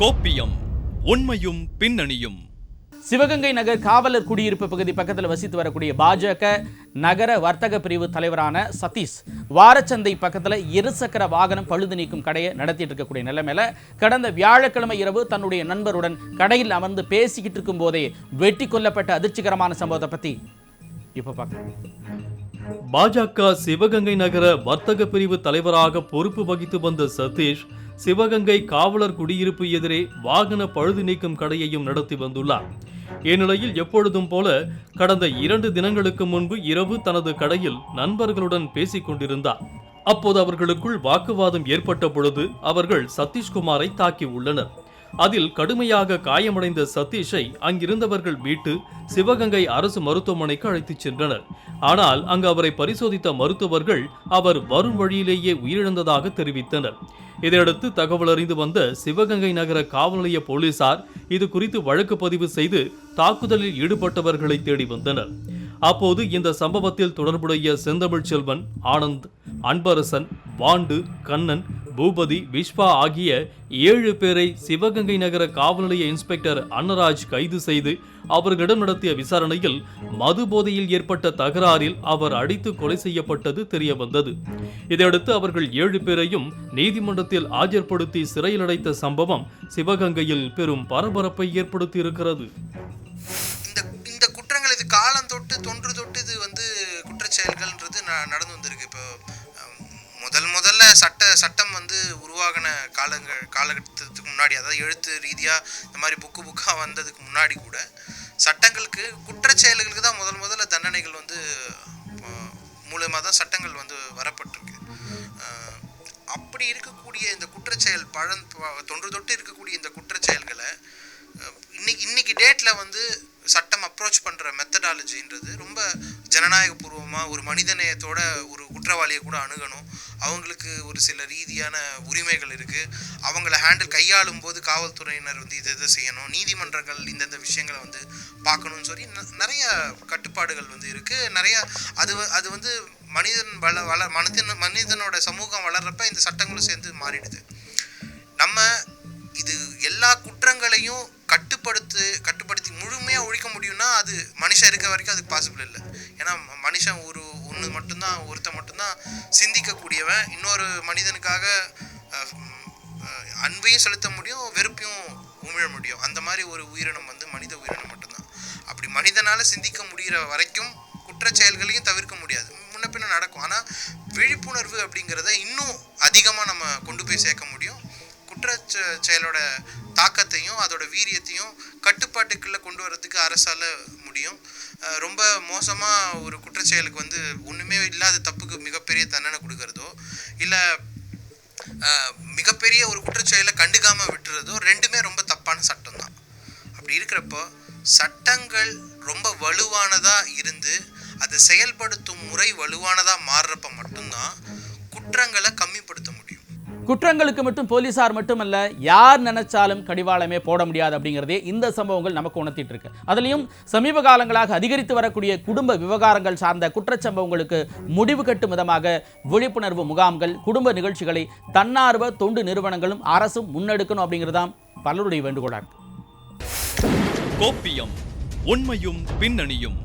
கோப்பியம் உண்மையும் பின்னணியும். சிவகங்கை நகர் காவலர் குடியிருப்பு பகுதி பக்கத்தில் வசித்து வரக்கூடிய பாஜக நகர வர்த்தக பிரிவு தலைவரான சதீஷ் வாரச்சந்தை பக்கத்தில் இருசக்கர வாகனம் பழுது நீக்கும் கடையை நடத்திட்டு இருக்கக்கூடிய நிலைமையில கடந்த வியாழக்கிழமை இரவு தன்னுடைய நண்பருடன் கடையில் அமர்ந்து பேசிக்கிட்டு இருக்கும் போதே வெட்டி கொல்லப்பட்ட அதிர்ச்சிகரமான சம்பவத்தை பத்தி இப்ப பார்க்கலாம். பாஜக சிவகங்கை நகர வர்த்தக பிரிவு தலைவராக பொறுப்பு வகித்து வந்த சதீஷ் சிவகங்கை காவலர் குடியிருப்பு எதிரே வாகன பழுது நீக்கும் கடையையும் நடத்தி வந்துள்ளார். இந்நிலையில் எப்பொழுதும் போல கடந்த இரண்டு தினங்களுக்கு முன்பு இரவு தனது கடையில் நண்பர்களுடன் பேசிக் கொண்டிருந்தார். அப்போது அவர்களுக்குள் வாக்குவாதம் ஏற்பட்ட பொழுது அவர்கள் சதீஷ்குமாரை தாக்கி உள்ளனர். அதில் கடுமையாக காயமடைந்த சதீஷை அங்கிருந்தவர்கள் மீட்டு சிவகங்கை அரசு மருத்துவமனைக்கு அழைத்துச் சென்றனர். ஆனால் அங்கு அவரை பரிசோதித்த மருத்துவர்கள் அவர் வரும் வழியிலேயே உயிரிழந்ததாக தெரிவித்தனர். இதையடுத்து தகவல் அறிந்து வந்த சிவகங்கை நகர காவல் நிலைய போலீசார் இது குறித்து வழக்கு பதிவு செய்து தாக்குதலில் ஈடுபட்டவர்களை தேடி வந்தனர். அப்போது இந்த சம்பவத்தில் தொடர்புடைய செந்தமிழ் செல்வன் ஆனந்த் அன்பரசன் வாண்டு கண்ணன் பூபதி விஸ்வா ஆகிய ஏழு பேரை சிவகங்கை நகர காவல் நிலைய இன்ஸ்பெக்டர் அன்னராஜ் கைது செய்து அவர்களிடம் நடத்திய விசாரணையில் மது போதையில் ஏற்பட்ட தகராறில் அவர் அடித்து கொலை செய்யப்பட்டது தெரிய வந்தது இதையடுத்து அவர்கள் ஏழு பேரையும் நீதிமன்றத்தில் ஆஜர்படுத்தி சிறையில் அடைத்த சம்பவம் சிவகங்கையில் பெரும் பரபரப்பை ஏற்படுத்தி இருக்கிறது இந்த இந்த குற்றங்கள் இது காலம் தொட்டு தொன்று தொட்டு இது வந்து குற்றச்செயல்கள்ன்றது ந- நடந்து வந்திருக்கு. இப்போ சட்ட சட்டம் வந்து உருவாகின காலங்கள் காலகட்டத்துக்கு முன்னாடி அதாவது எழுத்து ரீதியாக இந்த மாதிரி புக்கு புக்காக வந்ததுக்கு முன்னாடி கூட சட்டங்களுக்கு குற்றச்செயல்களுக்கு தான் முதல் முதல்ல தண்டனைகள் வந்து மூலமாக தான் சட்டங்கள் வந்து வரப்பட்டிருக்கு. அப்படி இருக்கக்கூடிய இந்த குற்றச்செயல் பழம் தொன்று தொட்டு இருக்கக்கூடிய இந்த குற்றச்செயல்களை இன்னைக்கு இன்னைக்கு டேட்டில் வந்து சட்டம் அப்ரோச் பண்ணுற மெத்தடாலஜின்றது ரொம்ப ஜனநாயகபூர்வமாக ஒரு மனிதநேயத்தோட ஒரு குற்றவாளியை கூட அணுகணும். அவங்களுக்கு ஒரு சில ரீதியான உரிமைகள் இருக்குது அவங்கள ஹேண்டில் கையாளும் போது காவல்துறையினர் வந்து இதை இதை செய்யணும். நீதிமன்றங்கள் இந்தந்த விஷயங்களை வந்து பார்க்கணும்னு சொல்லி நிறைய கட்டுப்பாடுகள் வந்து இருக்குது நிறையா அது அது வந்து மனிதன் வள வள மனிதன் மனிதனோட சமூகம் வளர்கிறப்ப இந்த சட்டங்களும் சேர்ந்து மாறிடுது. நம்ம இது எல்லா குற்றங்களையும் கட்டுப்படுத்து கட்டுப்படுத்தி முழுமையாக ஒழிக்க முடியும்னா அது மனுஷன் இருக்க வரைக்கும் அதுக்கு பாசிபிள் இல்லை. ஏன்னா மனுஷன் ஒரு ஒன்று மட்டும்தான் ஒருத்தன் மட்டும்தான் சிந்திக்கக்கூடியவன். இன்னொரு மனிதனுக்காக அன்பையும் செலுத்த முடியும் வெறுப்பையும் உமிழ முடியும். அந்த மாதிரி ஒரு உயிரினம் வந்து மனித உயிரினம் மட்டும்தான். அப்படி மனிதனால் சிந்திக்க முடிகிற வரைக்கும் குற்ற செயல்களையும் தவிர்க்க முடியாது. முன்ன பின்ன நடக்கும். ஆனால் விழிப்புணர்வு அப்படிங்கிறத இன்னும் அதிகமாக நம்ம கொண்டு போய் சேர்க்க முடியும். குற்ற செ- செயலோட தாக்கத்தையும் அதோட வீரியத்தையும் கட்டுப்பாட்டுக்குள்ளே கொண்டு வரதுக்கு அரசால் முடியும். ரொம்ப மோசமாக ஒரு குற்றச்செயலுக்கு வந்து ஒன்றுமே இல்லாத தப்புக்கு மிகப்பெரிய தண்டனை கொடுக்கறதோ இல்லை மிகப்பெரிய ஒரு குற்றச்செயலை கண்டுக்காமல் விட்டுறதோ ரெண்டுமே ரொம்ப தப்பான சட்டம் தான். அப்படி இருக்கிறப்போ சட்டங்கள் ரொம்ப வலுவானதாக இருந்து அதை செயல்படுத்தும் முறை வலுவானதாக மாறுறப்ப மட்டும்தான் குற்றங்களை கம்மிப்படுத்த குற்றங்களுக்கு மட்டும் போலீசார் மட்டுமல்ல யார் நினைச்சாலும் கடிவாளமே போட முடியாது அப்படிங்கிறதே இந்த சம்பவங்கள் நமக்கு உணர்த்திட்டு இருக்கு. அதுலயும் சமீப காலங்களாக அதிகரித்து வரக்கூடிய குடும்ப விவகாரங்கள் சார்ந்த குற்றச்சம்பவங்களுக்கு முடிவு கட்டும் விதமாக விழிப்புணர்வு முகாம்கள் குடும்ப நிகழ்ச்சிகளை தன்னார்வ தொண்டு நிறுவனங்களும் அரசும் முன்னெடுக்கணும் அப்படிங்கிறதாம் பலருடைய வேண்டுகோளாக இருக்கு. கோப்பியம் உண்மையும் பின்னணியும்.